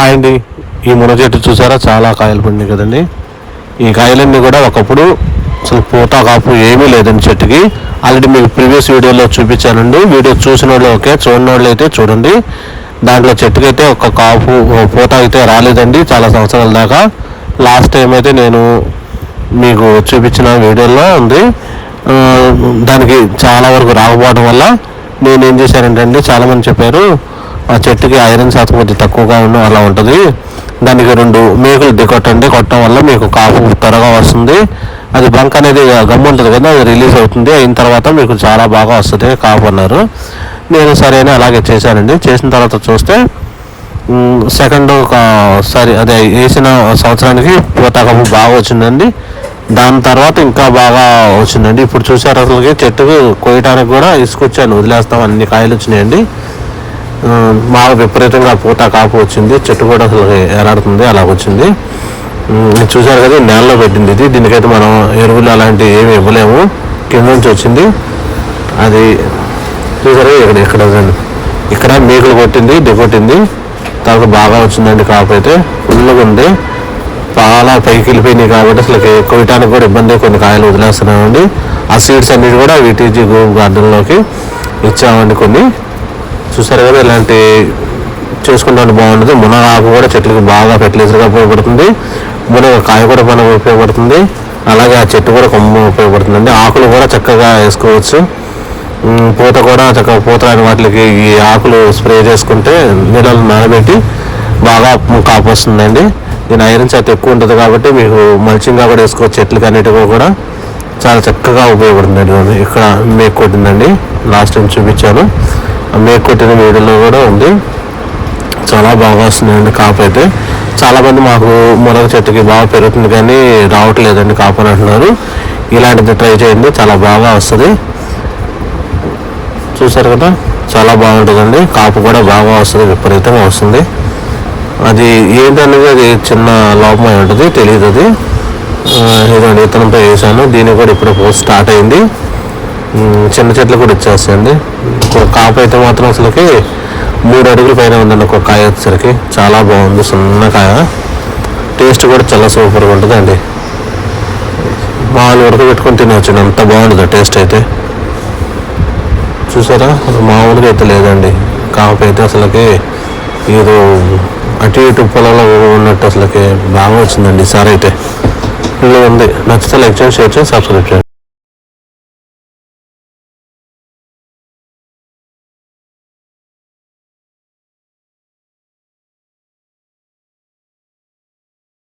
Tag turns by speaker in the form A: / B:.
A: Hi అండి ఈ మున చెట్టు చూసారా? చాలా కాయలు పండి కదండి. ఈ కాయలన్నీ కూడా ఒకప్పుడు అసలు పూత కాపు ఏమీ లేదండి చెట్టుకి. ఆల్రెడీ మీకు ప్రీవియస్ వీడియోలో చూపించానండి. వీడియో చూసిన వాళ్ళు ఓకే చూడని వాళ్ళు అయితే చూడండి. దాంట్లో చెట్టుకి అయితే ఒక కాపు పూత అయితే రాలేదండి చాలా సంవత్సరాల దాకా. లాస్ట్ టైం అయితే నేను మీకు చూపించిన వీడియోలో ఉంది. దానికి చాలా వరకు రాకపోవడం వల్ల నేను ఏం చేశానంటే అండి చాలామంది చెప్పారు ఆ చెట్టుకి ఐరన్ శాతం కొంచెం తక్కువగా ఉన్న అలా ఉంటుంది. దానికి రెండు మేకులు దిగొట్టండి. కొట్టడం వల్ల మీకు కాపు త్వరగా వస్తుంది. అది బంక్ అనేది గమ్ము ఉంటుంది కదా అది రిలీజ్ అవుతుంది. అయిన తర్వాత మీకు చాలా బాగా వస్తుంది కాపు అన్నారు. నేను సరైన అలాగే చేశానండి. చేసిన తర్వాత చూస్తే సెకండ్ ఒక సారీ అదే వేసిన సంవత్సరానికి పూతాకపు బాగా వచ్చిందండి. దాని తర్వాత ఇంకా బాగా వచ్చిందండి. ఇప్పుడు చూసారు అసలుకి చెట్టుకు కోయటానికి కూడా ఇసుకొచ్చాను. వదిలేస్తాం అన్ని కాయలు వచ్చినాయండి. బాగా విపరీతంగా పూత కాపు వచ్చింది చెట్టు కూడా అసలు ఎలాడుతుంది అలా వచ్చింది చూసారు కదా నేలలో పెట్టింది ఇది. దీనికైతే మనం ఎరువులు అలాంటివి ఏమి ఇవ్వలేము. కింద నుంచి వచ్చింది. అది చూసారా ఇక్కడ ఇక్కడ ఇక్కడ మేకలు కొట్టింది దిగొట్టింది. తర్వాత బాగా వచ్చిందండి కాపు అయితే. ఫుల్గా ఉంది. చాలా పైకి వెళ్ళిపోయినాయి కాబట్టి అసలు కొయ్యటానికి కూడా ఇబ్బంది కొన్ని కాయలు వదిలేస్తున్నామండి. ఆ సీడ్స్ అన్నిటి కూడా వీటీజీ గోమ్ గార్డెన్లోకి ఇచ్చామండి కొన్ని. చూసారు కదా ఇలాంటి చేసుకుంటే బాగుంటుంది. మునగ ఆకు కూడా చెట్లకి బాగా ఫెర్టిలైజర్గా ఉపయోగపడుతుంది. మునగ కాయ కూడా మనకు ఉపయోగపడుతుంది. అలాగే ఆ చెట్టు కూడా కొమ్మ ఉపయోగపడుతుందండి ఆకులు కూడా చక్కగా వేసుకోవచ్చు. పూత కూడా చక్కగా పూత రాని వాటికి ఈ ఆకులు స్ప్రే చేసుకుంటే నీళ్ళలో నానబెట్టి బాగా కాపు వస్తుందండి దీని ఐరన్ శాతం ఎక్కువ ఉంటుంది కాబట్టి మీకు మల్చింగ్గా కూడా వేసుకోవచ్చు. చెట్లకి అన్నిటికీ కూడా చాలా చక్కగా ఉపయోగపడుతుందండి. ఇక్కడ మేక్ కొట్టిందండి. లాస్ట్ టైం చూపించాను. మేకొట్టిన కొట్టిన వీడియోలో కూడా ఉంది. చాలా బాగా వస్తుందండి కాపు అయితే. మాకు మునగ చెట్టుకి బాగా పెరుగుతుంది కానీ రావట్లేదండి కాపు అని అంటున్నారు. ఇలాంటిది ట్రై చేయండి చాలా బాగా వస్తుంది. చూసారు కదా చాలా బాగుంటుందండి. కాపు కూడా బాగా వస్తుంది విపరీతంగా వస్తుంది. అది ఏంటనేది అది చిన్న లోపం ఉంటుంది తెలియదు అది ఇదండి విత్తనంతో వేసాను దీన్ని కూడా ఇప్పుడు స్టార్ట్ అయింది. చిన్న చెట్లు కూడా ఇచ్చేస్తాయండి. ఇంకో కాపు అయితే మాత్రం అసలుకి మూడు అడుగుల పైన ఉందండి ఒక కాయ వచ్చేసరికి. చాలా బాగుంది సన్న కాయ. టేస్ట్ కూడా చాలా సూపర్గా ఉంటుందండి. మామూలు ఉడక పెట్టుకొని తినవచ్చు అంత బాగుంటుంది టేస్ట్ అయితే. చూసారా? అసలు మామూలుగా అయితే లేదండి. కాపు అయితే అసలుకి ఏదో అటు ఇటు పొలంలో ఉన్నట్టు అసలుకి బాగా వచ్చిందండి ఈసారి అయితే. ఇలా ఉంది. నచ్చితే లైక్ చేయండి షేర్ చేయండి సబ్స్క్రైబ్ చేయండి.